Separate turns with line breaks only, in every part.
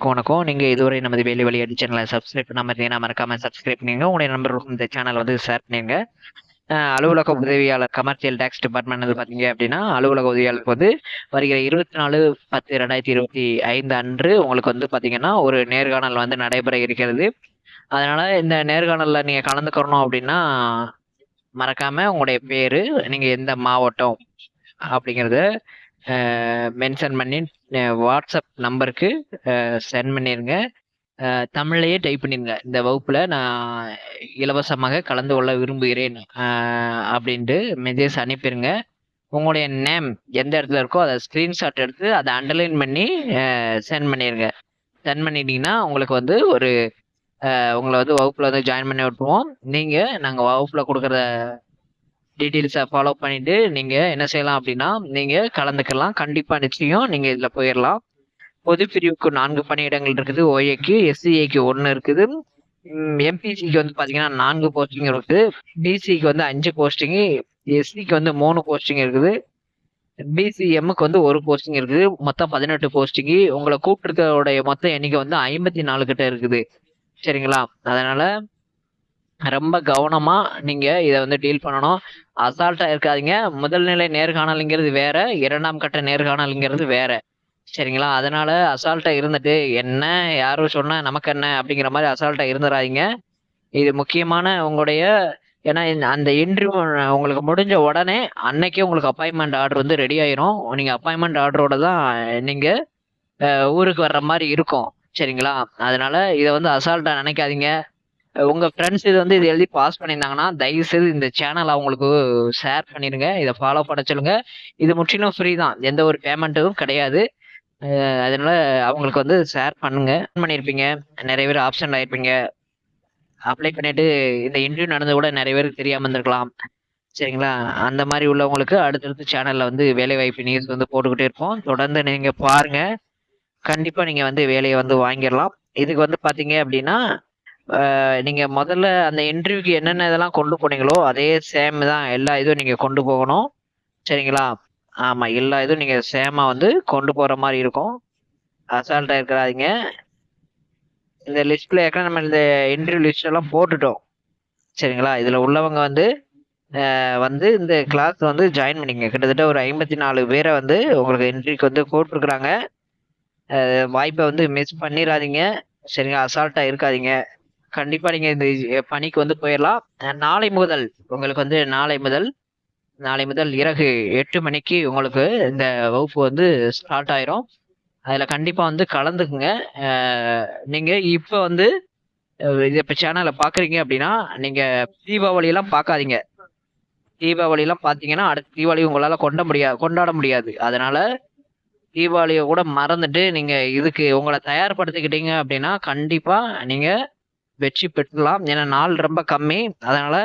அனைவருக்கும் வணக்கம் நீங்கள் இதுவரை நமது வேலை வழியாடி சேனலை சப்ஸ்கிரைப் பண்ணாமல் இருந்தீங்கன்னா மறக்காம சப்ஸ்கிரைப் பண்ணிங்க உங்களுடைய நம்பருக்கும் இந்த சேனல் வந்து ஷேர் பண்ணிருங்க. அஹ் அலுவலக உதவியாளர் கமர்ஷியல் டேக்ஸ் டிபார்ட்மெண்ட் வந்து பார்த்தீங்க அப்படின்னா அலுவலக உதவியாளருக்கு வந்து வருகிற இருபத்தி நாலு பத்து ரெண்டாயிரத்தி இருபத்தி ஐந்து அன்று உங்களுக்கு வந்து பார்த்தீங்கன்னா ஒரு நேர்காணல் வந்து நடைபெற இருக்கிறது. அதனால இந்த நேர்காணலில் நீங்கள் கலந்துக்கிறணும் அப்படின்னா மறக்காம உங்களுடைய பேர் நீங்கள் எந்த மாவட்டம் அப்படிங்கிறத மென்ஷன் பண்ணி வாட்ஸ்அப் நம்பருக்கு சென்ட் பண்ணிடுங்க தமிழ்லையே டைப் பண்ணிடுங்க இந்த வகுப்பில் நான் இலவசமாக கலந்து கொள்ள விரும்புகிறேன். அப்படின்ட்டு மெசேஜ் அனுப்பிடுங்க உங்களுடைய நேம் எந்த இடத்துல இருக்கோ அதை ஸ்க்ரீன்ஷாட் எடுத்து அதை அண்டர்லைன் பண்ணி சென்ட் பண்ணிடுங்க சென்ட் பண்ணிட்டீங்கன்னா உங்களுக்கு வந்து ஒரு உங்களை வந்து வகுப்பில் வந்து ஜாயின் பண்ணி விட்டுருவோம். நீங்கள் நாங்கள் வகுப்பில் கொடுக்குற டீட்டெயில்ஸை ஃபாலோ பண்ணிட்டு நீங்கள் என்ன செய்யலாம் அப்படின்னா நீங்கள் கலந்துக்கலாம். கண்டிப்பாக நிச்சயம் நீங்கள் இதில் போயிடலாம் பொது பிரிவுக்கு நான்கு பணியிடங்கள் இருக்குது. ஓஏக்கு எஸ்சிஏக்கு ஒன்று இருக்குது. எம்பிசிக்கு வந்து பார்த்தீங்கன்னா நான்கு போஸ்டிங் இருக்குது. பிசிக்கு வந்து அஞ்சு போஸ்டிங்கு எஸ்சிக்கு வந்து மூணு போஸ்டிங் இருக்குது. பிசிஎம்முக்கு வந்து ஒரு போஸ்டிங் இருக்குது. மொத்தம் பதினெட்டு போஸ்டிங்கு உங்களை கூப்பிட்டுருக்கோடைய மொத்த எண்ணிக்கை வந்து ஐம்பத்தி நாலு கிட்ட இருக்குது. சரிங்களா? அதனால் ரொம்ப கவனமா நீங்க இதை வந்து டீல் பண்ணணும். அசால்ட்டா இருக்காதீங்க முதல் நிலை நேர்காணலுங்கிறது வேற இரண்டாம் கட்ட நேர்காணலுங்கிறது வேற. சரிங்களா? அதனால அசால்ட்டா இருந்துட்டு என்ன யாரும் சொன்னா நமக்கு என்ன அப்படிங்கிற மாதிரி அசால்ட்டா இருந்துடாதீங்க இது முக்கியமான உங்களுடைய ஏன்னா அந்த இன்டர்வியூ உங்களுக்கு முடிஞ்ச உடனே அன்னைக்கே உங்களுக்கு அப்பாயின்மெண்ட் ஆர்டர் வந்து ரெடி ஆயிரும். நீங்க அப்பாயின்மெண்ட் ஆர்டரோட தான் நீங்க ஊருக்கு வர்ற மாதிரி இருக்கும். சரிங்களா? அதனால இதை வந்து அசால்ட்டா நினைக்காதீங்க. உங்க ஃப்ரெண்ட்ஸ் இது வந்து இது எழுதி பாஸ் பண்ணியிருந்தாங்கன்னா தயவு செய்து இந்த சேனல் அவங்களுக்கு ஷேர் பண்ணிருங்க. இதை ஃபாலோ பண்ண சொல்லுங்க. இது முற்றிலும் ஃப்ரீ தான். எந்த ஒரு பேமெண்ட்டும் கிடையாது. அதனால அவங்களுக்கு வந்து ஷேர் பண்ணுங்க. பண்ணியிருப்பீங்க நிறைய பேர் ஆப்ஷன் ஆயிருப்பீங்க. அப்ளை பண்ணிட்டு இந்த இன்டர்வியூ நடந்து கூட நிறைய பேருக்கு தெரியாம இருந்திருக்கலாம். சரிங்களா? அந்த மாதிரி உள்ளவங்களுக்கு அடுத்தடுத்து சேனல்ல வந்து வேலை வாய்ப்பு நியூஸ் வந்து போட்டுக்கிட்டே இருப்போம். தொடர்ந்து நீங்க பாருங்க. கண்டிப்பா நீங்க வந்து வேலையை வந்து வாங்கிடலாம். இதுக்கு வந்து பாத்தீங்க அப்படின்னா நீங்க முதல்ல அந்த இன்டர்வியூக்கு என்னென்ன இதெல்லாம் கொண்டு போனீங்களோ அதே சேம் தான் எல்லா இதுவும் நீங்க கொண்டு போகணும். சரிங்களா? ஆமா எல்லா இதுவும் நீங்க சேமா வந்து கொண்டு போற மாதிரி இருக்கும். அசால்ட்டா இருக்கிறாதீங்க இந்த லிஸ்ட்ல ஏற்கனவே நம்ம இந்த இன்டர்வியூ லிஸ்ட் எல்லாம் போட்டுட்டோம். சரிங்களா? இதுல உள்ளவங்க வந்து வந்து இந்த கிளாஸ் வந்து ஜாயின் பண்ணிங்க கிட்டத்தட்ட ஒரு ஐம்பத்தி நாலு பேரை வந்து உங்களுக்கு இன்டர்வியூக்கு வந்து கூப்பிட்டுருக்குறாங்க வாய்ப்பை வந்து மிஸ் பண்ணிடாதீங்க. சரிங்களா? அசால்ட்டாக இருக்காதீங்க. கண்டிப்பா நீங்க இந்த பணிக்கு வந்து போயிடலாம் நாளை முதல் உங்களுக்கு வந்து நாளை முதல் நாளை முதல் இரவு எட்டு மணிக்கு உங்களுக்கு இந்த வகுப்பு வந்து ஸ்டார்ட் ஆயிரும். அதுல கண்டிப்பா வந்து கலந்துக்குங்க. நீங்க இப்ப வந்து இது இப்ப சேனலை பாக்குறீங்க அப்படின்னா நீங்க தீபாவளி எல்லாம் பார்க்காதீங்க தீபாவளி எல்லாம் பாத்தீங்கன்னா அடுத்த தீபாவளி உங்களால கொண்ட முடியாது கொண்டாட முடியாது. அதனால தீபாவளியை கூட மறந்துட்டு நீங்க இதுக்கு உங்களை தயார்படுத்திக்கிட்டீங்க அப்படின்னா கண்டிப்பா நீங்க வெற்றி பெற்றுலாம் ஏன்னா நாள் ரொம்ப கம்மி. அதனால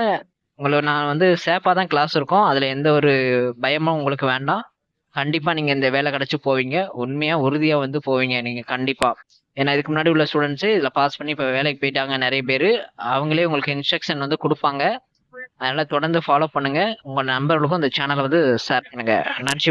உங்களை நான் வந்து சேஃபாக தான் கிளாஸ் இருக்கும். அதில் எந்த ஒரு பயமும் உங்களுக்கு வேண்டாம். கண்டிப்பாக நீங்கள் இந்த வேலை கிடச்சி போவீங்க. உண்மையாக உறுதியாக வந்து போவீங்க நீங்கள் கண்டிப்பாக ஏன்னா இதுக்கு முன்னாடி உள்ள ஸ்டூடெண்ட்ஸு இதில் பாஸ் பண்ணி இப்போ வேலைக்கு போயிட்டாங்க நிறைய பேர். அவங்களே உங்களுக்கு இன்ஸ்ட்ரக்ஷன் வந்து கொடுப்பாங்க. அதனால் தொடர்ந்து ஃபாலோ பண்ணுங்கள் உங்கள் நண்பர்களுக்கும் இந்த சேனலை வந்து ஷேர் பண்ணுங்கள் நன்றி